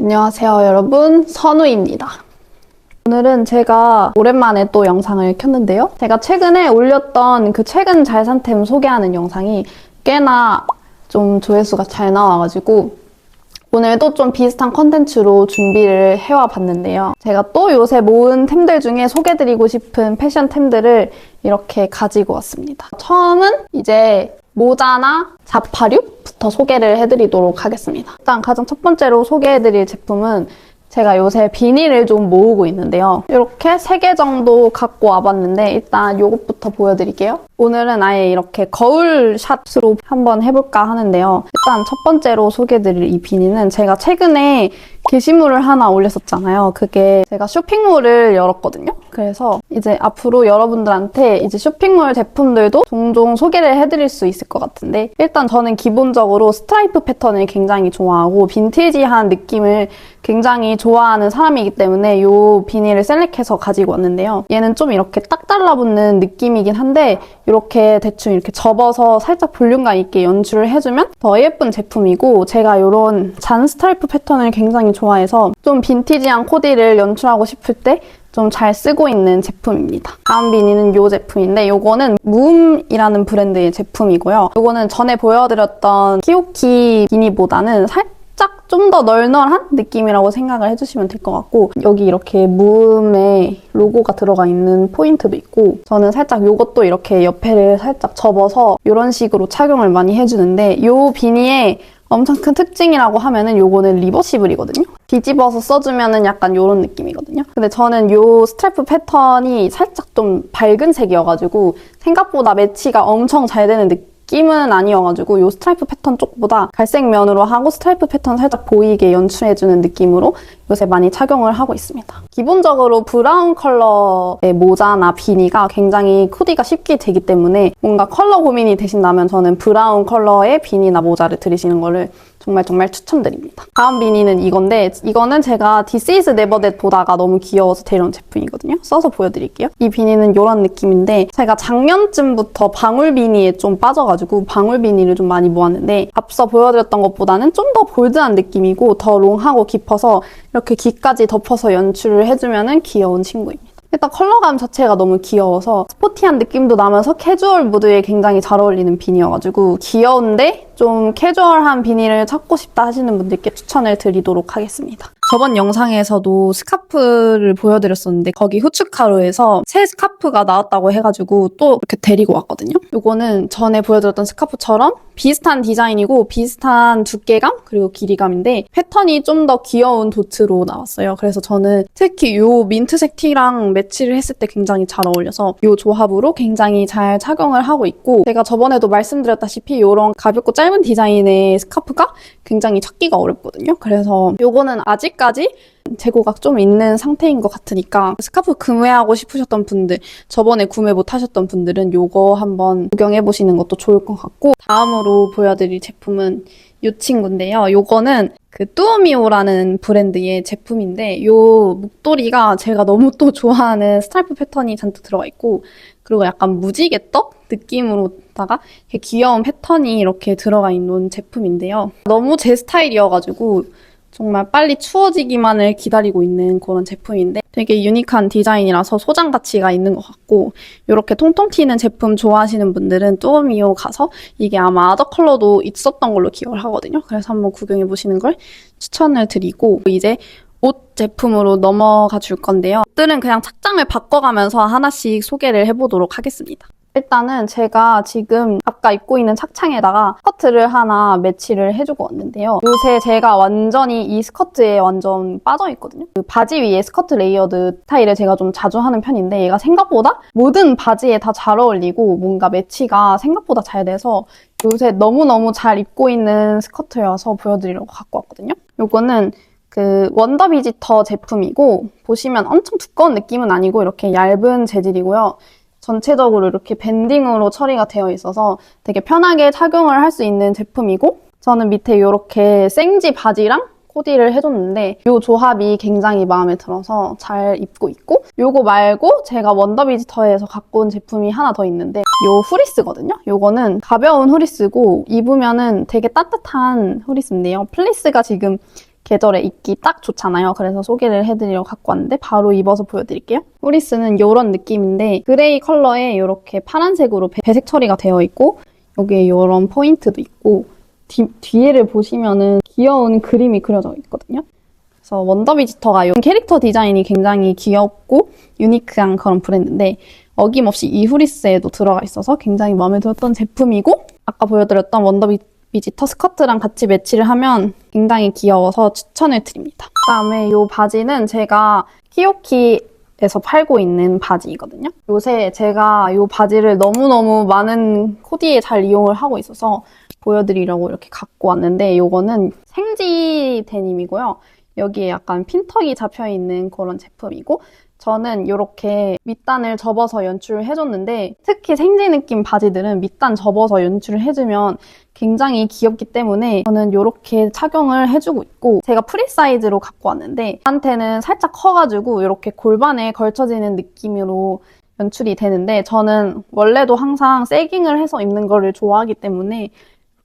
안녕하세요, 여러분. 선우입니다. 오늘은 제가 오랜만에 또 영상을 켰는데요. 제가 최근에 올렸던 그 최근 잘 산템 소개하는 영상이 꽤나 좀 조회수가 잘 나와가지고 오늘도 좀 비슷한 컨텐츠로 준비를 해와 봤는데요. 제가 또 요새 모은 템들 중에 소개드리고 싶은 패션 템들을 이렇게 가지고 왔습니다. 처음은 이제 모자나 자파류부터 소개를 해드리도록 하겠습니다. 일단 가장 첫 번째로 소개해드릴 제품은 제가 요새 비닐을 좀 모으고 있는데요. 이렇게 3개 정도 갖고 와봤는데 일단 이것부터 보여드릴게요. 오늘은 아예 이렇게 거울 샷으로 한번 해볼까 하는데요. 일단 첫 번째로 소개해드릴 이 비닐은 제가 최근에 게시물을 하나 올렸었잖아요. 그게 제가 쇼핑몰을 열었거든요. 그래서 이제 앞으로 여러분들한테 이제 쇼핑몰 제품들도 종종 소개를 해드릴 수 있을 것 같은데 일단 저는 기본적으로 스트라이프 패턴을 굉장히 좋아하고 빈티지한 느낌을 굉장히 좋아하는 사람이기 때문에 이 비닐을 셀렉해서 가지고 왔는데요. 얘는 좀 이렇게 딱 달라붙는 느낌이긴 한데 이렇게 대충 이렇게 접어서 살짝 볼륨감 있게 연출을 해주면 더 예쁜 제품이고 제가 이런 잔 스트라이프 패턴을 굉장히 좋아해서 좀 빈티지한 코디를 연출하고 싶을 때 좀잘 쓰고 있는 제품입니다. 다음 비니는 이 제품인데 이거는 무음이라는 브랜드의 제품이고요. 이거는 전에 보여드렸던 키오키 비니보다는 살짝 좀 더 널널한 느낌이라고 생각을 해주시면 될 것 같고 여기 이렇게 무음의 로고가 들어가 있는 포인트도 있고 저는 살짝 이것도 이렇게 옆에를 살짝 접어서 이런 식으로 착용을 많이 해주는데 이 비니의 엄청 큰 특징이라고 하면은 요거는 리버시블이거든요. 뒤집어서 써주면은 약간 요런 느낌이거든요. 근데 저는 요 스트래프 패턴이 살짝 좀 밝은 색이어가지고 생각보다 매치가 엄청 잘 되는 느낌 은 아니어가지고 요 스트라이프 패턴 쪽보다 갈색 면으로 하고 스트라이프 패턴 살짝 보이게 연출해주는 느낌으로 요새 많이 착용을 하고 있습니다. 기본적으로 브라운 컬러의 모자나 비니가 굉장히 코디가 쉽게 되기 때문에 뭔가 컬러 고민이 되신다면 저는 브라운 컬러의 비니나 모자를 들이시는 거를 정말 정말 추천드립니다. 다음 비니는 이건데 이거는 제가 This is Never That 보다가 너무 귀여워서 데려온 제품이거든요. 써서 보여드릴게요. 이 비니는 이런 느낌인데 제가 작년쯤부터 방울 비니에 좀 빠져가지고 방울 비니를 좀 많이 모았는데 앞서 보여드렸던 것보다는 좀 더 볼드한 느낌이고 더 롱하고 깊어서 이렇게 귀까지 덮어서 연출을 해주면 귀여운 친구입니다. 일단 컬러감 자체가 너무 귀여워서 스포티한 느낌도 나면서 캐주얼 무드에 굉장히 잘 어울리는 비니여가지고 귀여운데 좀 캐주얼한 비니를 찾고 싶다 하시는 분들께 추천을 드리도록 하겠습니다. 저번 영상에서도 스카프를 보여드렸었는데 거기 후츠카루에서 새 스카프가 나왔다고 해가지고 또 이렇게 데리고 왔거든요. 이거는 전에 보여드렸던 스카프처럼 비슷한 디자인이고 비슷한 두께감 그리고 길이감인데 패턴이 좀 더 귀여운 도트로 나왔어요. 그래서 저는 특히 이 민트색 티랑 매치를 했을 때 굉장히 잘 어울려서 이 조합으로 굉장히 잘 착용을 하고 있고 제가 저번에도 말씀드렸다시피 이런 가볍고 짧은 디자인의 스카프가 굉장히 찾기가 어렵거든요. 그래서 이거는 아직까지 재고가 좀 있는 상태인 것 같으니까 스카프 구매하고 싶으셨던 분들 저번에 구매 못 하셨던 분들은 이거 한번 구경해 보시는 것도 좋을 것 같고 다음으로 보여드릴 제품은 이 친구인데요. 요거는 그 뚜오미오라는 브랜드의 제품인데 요 목도리가 제가 너무 또 좋아하는 스트라이프 패턴이 잔뜩 들어가 있고 그리고 약간 무지개 떡 느낌으로다가 이렇게 귀여운 패턴이 이렇게 들어가 있는 제품인데요. 너무 제 스타일이어가지고 정말 빨리 추워지기만을 기다리고 있는 그런 제품인데 되게 유니크한 디자인이라서 소장 가치가 있는 것 같고 이렇게 통통 튀는 제품 좋아하시는 분들은 뚜오미오 가서 이게 아마 아더 컬러도 있었던 걸로 기억을 하거든요. 그래서 한번 구경해 보시는 걸 추천을 드리고 이제 옷 제품으로 넘어가 줄 건데요. 옷들은 그냥 착장을 바꿔가면서 하나씩 소개를 해보도록 하겠습니다. 일단은 제가 지금 아까 입고 있는 착창에다가 스커트를 하나 매치를 해주고 왔는데요. 요새 제가 완전히 이 스커트에 완전 빠져있거든요. 그 바지 위에 스커트 레이어드 스타일을 제가 좀 자주 하는 편인데 얘가 생각보다 모든 바지에 다 잘 어울리고 뭔가 매치가 생각보다 잘 돼서 요새 너무너무 잘 입고 있는 스커트여서 보여드리려고 갖고 왔거든요. 요거는 그 원더 비지터 제품이고 보시면 엄청 두꺼운 느낌은 아니고 이렇게 얇은 재질이고요. 전체적으로 이렇게 밴딩으로 처리가 되어 있어서 되게 편하게 착용을 할 수 있는 제품이고 저는 밑에 이렇게 생지 바지랑 코디를 해줬는데 이 조합이 굉장히 마음에 들어서 잘 입고 있고 이거 말고 제가 원더비지터에서 갖고 온 제품이 하나 더 있는데 이 후리스거든요. 이거는 가벼운 후리스고 입으면은 되게 따뜻한 후리스인데요. 플리스가 지금 계절에 입기 딱 좋잖아요. 그래서 소개를 해드리러 갖고 왔는데 바로 입어서 보여드릴게요. 후리스는 이런 느낌인데 그레이 컬러에 이렇게 파란색으로 배- 배색 처리가 되어 있고 여기에 이런 포인트도 있고 뒤, 뒤에를 보시면은 귀여운 그림이 그려져 있거든요. 그래서 원더비지터가 이 캐릭터 디자인이 굉장히 귀엽고 유니크한 그런 브랜드인데 어김없이 이 후리스에도 들어가 있어서 굉장히 마음에 들었던 제품이고 아까 보여드렸던 원더비 지터 스커트랑 같이 매치를 하면 굉장히 귀여워서 추천을 드립니다. 그다음에 이 바지는 제가 키오키 에서 팔고 있는 바지이거든요. 요새 제가 이 바지를 너무너무 많은 코디에 잘 이용을 하고 있어서 보여드리려고 이렇게 갖고 왔는데 이거는 생지 데님이고요. 여기에 약간 핀턱이 잡혀 있는 그런 제품이고 저는 이렇게 밑단을 접어서 연출을 해줬는데 특히 생지 느낌 바지들은 밑단 접어서 연출을 해주면 굉장히 귀엽기 때문에 저는 이렇게 착용을 해주고 있고 제가 프리 사이즈로 갖고 왔는데 저한테는 살짝 커가지고 이렇게 골반에 걸쳐지는 느낌으로 연출이 되는데 저는 원래도 항상 세깅을 해서 입는 거를 좋아하기 때문에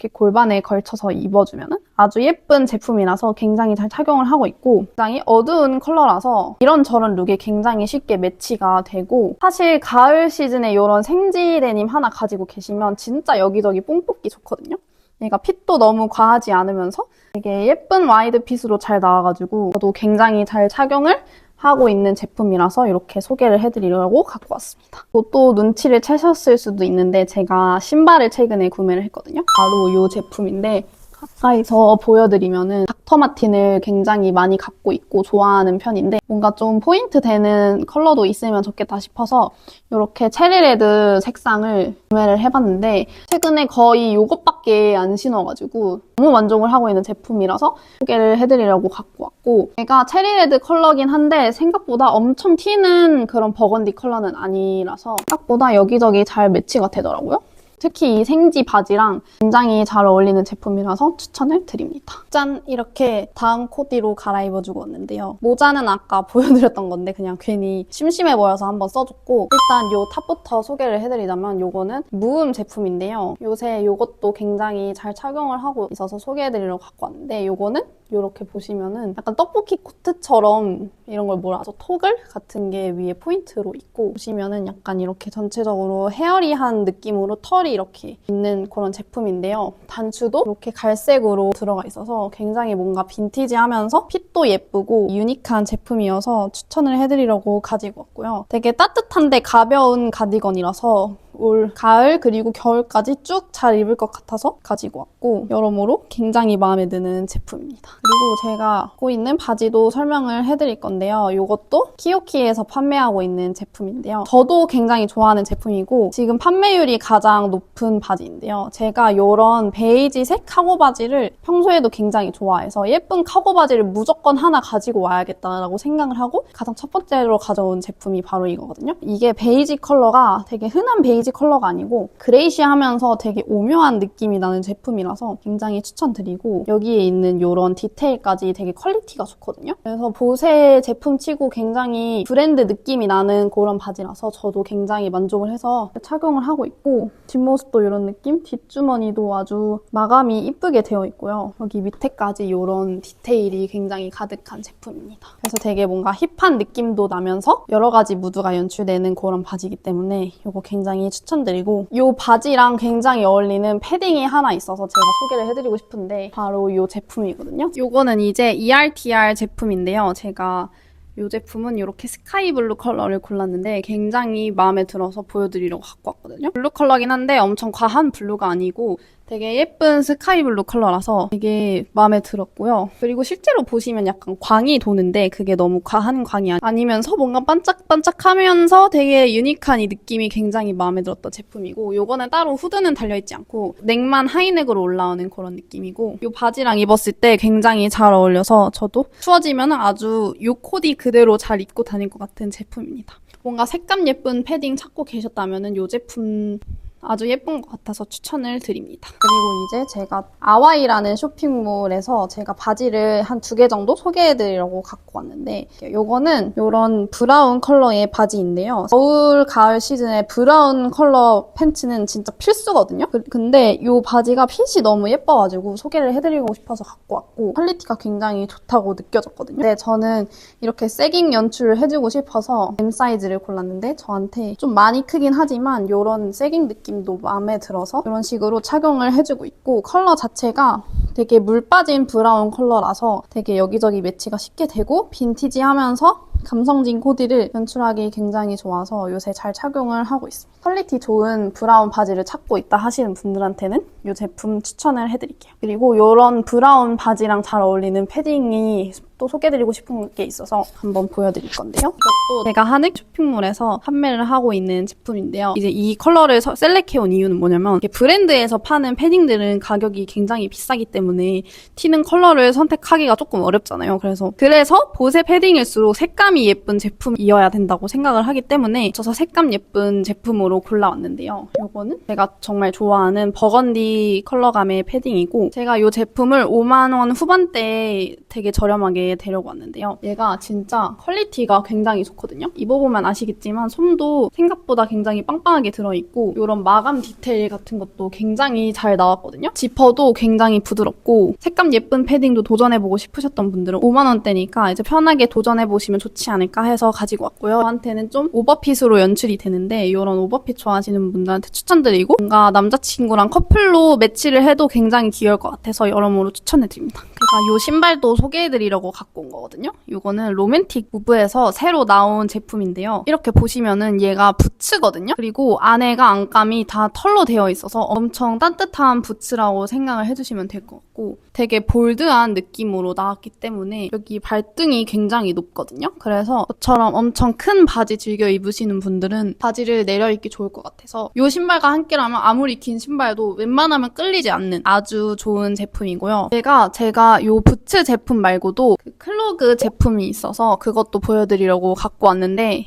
이렇게 골반에 걸쳐서 입어주면 아주 예쁜 제품이라서 굉장히 잘 착용을 하고 있고 굉장히 어두운 컬러라서 이런저런 룩에 굉장히 쉽게 매치가 되고 사실 가을 시즌에 이런 생지 데님 하나 가지고 계시면 진짜 여기저기 뽕 뽑기 좋거든요. 얘가 핏도 너무 과하지 않으면서 되게 예쁜 와이드 핏으로 잘 나와가지고 저도 굉장히 잘 착용을 하고 있는 제품이라서 이렇게 소개를 해드리려고 갖고 왔습니다. 또, 또 눈치를 채셨을 수도 있는데 제가 신발을 최근에 구매를 했거든요. 바로 이 제품인데 가까이서 보여드리면은 닥터 마틴을 굉장히 많이 갖고 있고 좋아하는 편인데 뭔가 좀 포인트 되는 컬러도 있으면 좋겠다 싶어서 이렇게 체리레드 색상을 구매를 해봤는데 최근에 거의 이것밖에 안 신어가지고 너무 만족을 하고 있는 제품이라서 소개를 해드리려고 갖고 왔고 얘가 체리레드 컬러긴 한데 생각보다 엄청 튀는 그런 버건디 컬러는 아니라서 생각보다 여기저기 잘 매치가 되더라고요. 특히 이 생지 바지랑 굉장히 잘 어울리는 제품이라서 추천을 드립니다. 짠! 이렇게 다음 코디로 갈아입어주고 왔는데요. 모자는 아까 보여드렸던 건데 그냥 괜히 심심해 보여서 한번 써줬고 일단 요 탑부터 소개를 해드리자면 요거는 무음 제품인데요. 요새 요것도 굉장히 잘 착용을 하고 있어서 소개해드리려고 갖고 왔는데 요거는 이렇게 보시면은 약간 떡볶이 코트처럼 이런 걸 하죠? 토글 같은 게 위에 포인트로 있고 보시면은 약간 이렇게 전체적으로 헤어리한 느낌으로 털이 이렇게 있는 그런 제품인데요. 단추도 이렇게 갈색으로 들어가 있어서 굉장히 뭔가 빈티지하면서 핏도 예쁘고 유니크한 제품이어서 추천을 해드리려고 가지고 왔고요. 되게 따뜻한데 가벼운 가디건이라서 올 가을 그리고 겨울까지 쭉 잘 입을 것 같아서 가지고 왔고 여러모로 굉장히 마음에 드는 제품입니다. 그리고 제가 갖고 있는 바지도 설명을 해드릴 건데요. 이것도 키오키에서 판매하고 있는 제품인데요. 저도 굉장히 좋아하는 제품이고 지금 판매율이 가장 높은 바지인데요. 제가 이런 베이지색 카고 바지를 평소에도 굉장히 좋아해서 예쁜 카고 바지를 무조건 하나 가지고 와야겠다라고 생각을 하고 가장 첫 번째로 가져온 제품이 바로 이거거든요. 이게 베이지 컬러가 되게 흔한 베이지 컬러가 아니고 그레이시하면서 되게 오묘한 느낌이 나는 제품이라서 굉장히 추천드리고 여기에 있는 이런 디테일까지 되게 퀄리티가 좋거든요. 그래서 보세 제품치고 굉장히 브랜드 느낌이 나는 그런 바지라서 저도 굉장히 만족을 해서 착용을 하고 있고 뒷모습도 이런 느낌? 뒷주머니도 아주 마감이 이쁘게 되어 있고요. 여기 밑에까지 이런 디테일이 굉장히 가득한 제품입니다. 그래서 되게 뭔가 힙한 느낌도 나면서 여러 가지 무드가 연출되는 그런 바지이기 때문에 이거 굉장히 추천드 리고 이 바지랑 굉장히 어울리는 패딩이 하나 있어서 제가 소개를 해드리고 싶은데 바로 이 제품이거든요. 이거는 이제 ERTR 제품인데요. 제가 이 제품은 이렇게 스카이 블루 컬러를 골랐는데 굉장히 마음에 들어서 보여드리려고 갖고 왔거든요. 블루 컬러긴 한데 엄청 과한 블루가 아니고 되게 예쁜 스카이 블루 컬러라서 되게 마음에 들었고요. 그리고 실제로 보시면 약간 광이 도는데 그게 너무 과한 광이 아니- 아니면서 뭔가 반짝반짝하면서 되게 유니크한 이 느낌이 굉장히 마음에 들었던 제품이고 요거는 따로 후드는 달려있지 않고 넥만 하이넥으로 올라오는 그런 느낌이고 요 바지랑 입었을 때 굉장히 잘 어울려서 저도 추워지면 아주 요 코디 그대로 잘 입고 다닐 것 같은 제품입니다. 뭔가 색감 예쁜 패딩 찾고 계셨다면 요 제품 아주 예쁜 것 같아서 추천을 드립니다. 그리고 이제 제가 아와이라는 쇼핑몰에서 제가 바지를 한 두 개 정도 소개해드리려고 갖고 왔는데 요거는 요런 브라운 컬러의 바지인데요. 겨울, 가을 시즌에 브라운 컬러 팬츠는 진짜 필수거든요. 그- 근데 요 바지가 핏이 너무 예뻐가지고 소개를 해드리고 싶어서 갖고 왔고 퀄리티가 굉장히 좋다고 느껴졌거든요. 근데 저는 이렇게 세깅 연출을 해주고 싶어서 M 사이즈를 골랐는데 저한테 좀 많이 크긴 하지만 이런 세깅 느낌 도 마음에 들어서 이런 식으로 착용을 해주고 있고 컬러 자체가 되게 물 빠진 브라운 컬러라서 되게 여기저기 매치가 쉽게 되고 빈티지하면서 감성진 코디를 연출하기 굉장히 좋아서 요새 잘 착용을 하고 있습니다. 퀄리티 좋은 브라운 바지를 찾고 있다 하시는 분들한테는 이 제품 추천을 해드릴게요. 그리고 이런 브라운 바지랑 잘 어울리는 패딩이 또 소개드리고 싶은 게 있어서 한번 보여드릴 건데요. 이것도 제가 한익 쇼핑몰에서 판매를 하고 있는 제품인데요. 이제 이 컬러를 서- 셀렉해온 이유는 뭐냐면 브랜드에서 파는 패딩들은 가격이 굉장히 비싸기 때문에 튀는 컬러를 선택하기가 조금 어렵잖아요. 그래서 그래서 보세 패딩일수록 색감 이 예쁜 제품이어야 된다고 생각을 하기 때문에 저서 색감 예쁜 제품으로 골라왔는데요. 이거는 제가 정말 좋아하는 버건디 컬러감의 패딩이고 제가 이 제품을 5만 원 후반대에 되게 저렴하게 데려고 왔는데요. 얘가 진짜 퀄리티가 굉장히 좋거든요. 입어보면 아시겠지만 솜도 생각보다 굉장히 빵빵하게 들어있고 이런 마감 디테일 같은 것도 굉장히 잘 나왔거든요. 지퍼도 굉장히 부드럽고 색감 예쁜 패딩도 도전해보고 싶으셨던 분들은 5만 원대니까 이제 편하게 도전해보시면 좋지 않을까 해서 가지고 왔고요. 저한테는 좀 오버핏으로 연출이 되는데 이런 오버핏 좋아하시는 분들한테 추천드리고 뭔가 남자친구랑 커플로 매치를 해도 굉장히 귀여울 것 같아서 여러모로 추천해드립니다. 제가 이 신발도 소개해드리려고 갖고 온 거거든요. 이거는 로맨틱 무브에서 새로 나온 제품인데요. 이렇게 보시면은 얘가 부츠거든요. 그리고 안에가 안감이 다 털로 되어 있어서 엄청 따뜻한 부츠라고 생각을 해주시면 될 것 같고 되게 볼드한 느낌으로 나왔기 때문에 여기 발등이 굉장히 높거든요. 그래서 저처럼 엄청 큰 바지 즐겨 입으시는 분들은 바지를 내려 입기 좋을 것 같아서 이 신발과 함께라면 아무리 긴 신발도 웬만하면 끌리지 않는 아주 좋은 제품이고요. 제가 제가 이 부츠 제품 말고도 그 클로그 제품이 있어서 그것도 보여드리려고 갖고 왔는데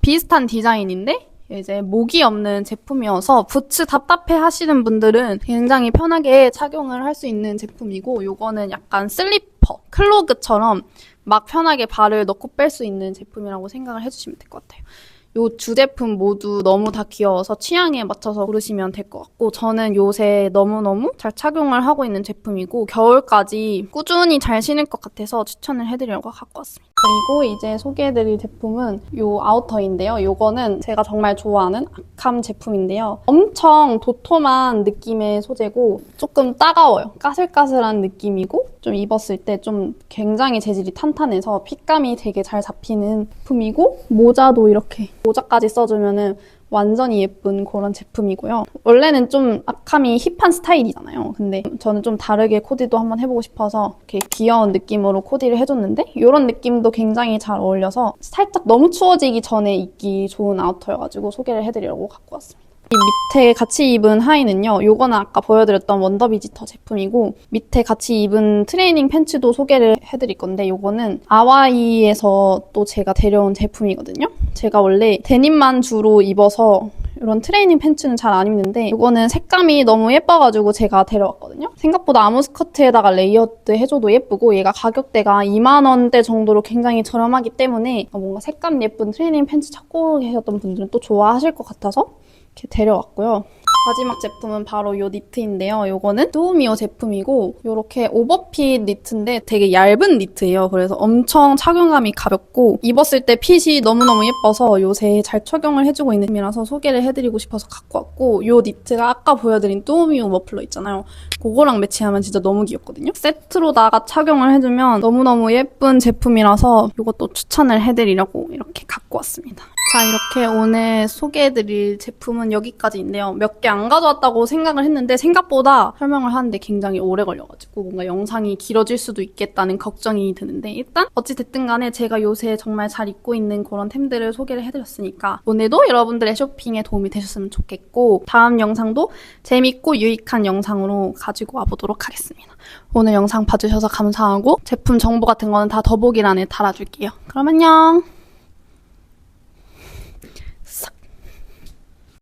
비슷한 디자인인데 이제 목이 없는 제품이어서 부츠 답답해 하시는 분들은 굉장히 편하게 착용을 할 수 있는 제품이고 요거는 약간 슬리퍼, 클로그처럼 막 편하게 발을 넣고 뺄 수 있는 제품이라고 생각을 해주시면 될 것 같아요. 요두 제품 모두 너무 다 귀여워서 취향에 맞춰서 고르시면 될 것 같고 저는 요새 너무너무 잘 착용을 하고 있는 제품이고 겨울까지 꾸준히 잘 신을 것 같아서 추천을 해드리려고 갖고 왔습니다. 그리고 이제 소개해드릴 제품은 요 아우터인데요. 요거는 제가 정말 좋아하는 아캄 제품인데요. 엄청 도톰한 느낌의 소재고 조금 따가워요. 까슬까슬한 느낌이고 좀 입었을 때 좀 굉장히 재질이 탄탄해서 핏감이 되게 잘 잡히는 제품이고 모자도 이렇게 모자까지 써주면은 완전히 예쁜 그런 제품이고요. 원래는 좀 아캄이 힙한 스타일이잖아요. 근데 저는 좀 다르게 코디도 한번 해보고 싶어서 이렇게 귀여운 느낌으로 코디를 해줬는데 이런 느낌도 굉장히 잘 어울려서 살짝 너무 추워지기 전에 입기 좋은 아우터여가지고 소개를 해드리려고 갖고 왔습니다. 이 밑에 같이 입은 하의는요. 요거는 아까 보여드렸던 원더 비지터 제품이고 밑에 같이 입은 트레이닝 팬츠도 소개를 해드릴 건데 요거는 아와이에서 또 제가 데려온 제품이거든요. 제가 원래 데님만 주로 입어서 이런 트레이닝 팬츠는 잘 안 입는데 이거는 색감이 너무 예뻐가지고 제가 데려왔거든요. 생각보다 아무 스커트에다가 레이어드 해줘도 예쁘고 얘가 가격대가 2만 원대 정도로 굉장히 저렴하기 때문에 뭔가 색감 예쁜 트레이닝 팬츠 찾고 계셨던 분들은 또 좋아하실 것 같아서 이렇게 데려왔고요. 마지막 제품은 바로 이 니트인데요. 요거는 두우미오 제품이고 이렇게 오버핏 니트인데 되게 얇은 니트예요. 그래서 엄청 착용감이 가볍고 입었을 때 핏이 너무너무 예뻐서 요새 잘 착용을 해주고 있는 제품이라서 소개를 해드리고 싶어서 갖고 왔고 이 니트가 아까 보여드린 두우미오 머플러 있잖아요. 그거랑 매치하면 진짜 너무 귀엽거든요. 세트로다가 착용을 해주면 너무너무 예쁜 제품이라서 이것도 추천을 해드리려고 이렇게 갖고 왔습니다. 자, 이렇게 오늘 소개해드릴 제품은 여기까지인데요. 몇 개 안 가져왔다고 생각을 했는데 생각보다 설명을 하는데 굉장히 오래 걸려가지고 뭔가 영상이 길어질 수도 있겠다는 걱정이 드는데 일단 어찌됐든 간에 제가 요새 정말 잘 입고 있는 그런 템들을 소개를 해드렸으니까 오늘도 여러분들의 쇼핑에 도움이 되셨으면 좋겠고 다음 영상도 재밌고 유익한 영상으로 가지고 와보도록 하겠습니다. 오늘 영상 봐주셔서 감사하고 제품 정보 같은 거는 다 더보기란에 달아줄게요. 그럼 안녕!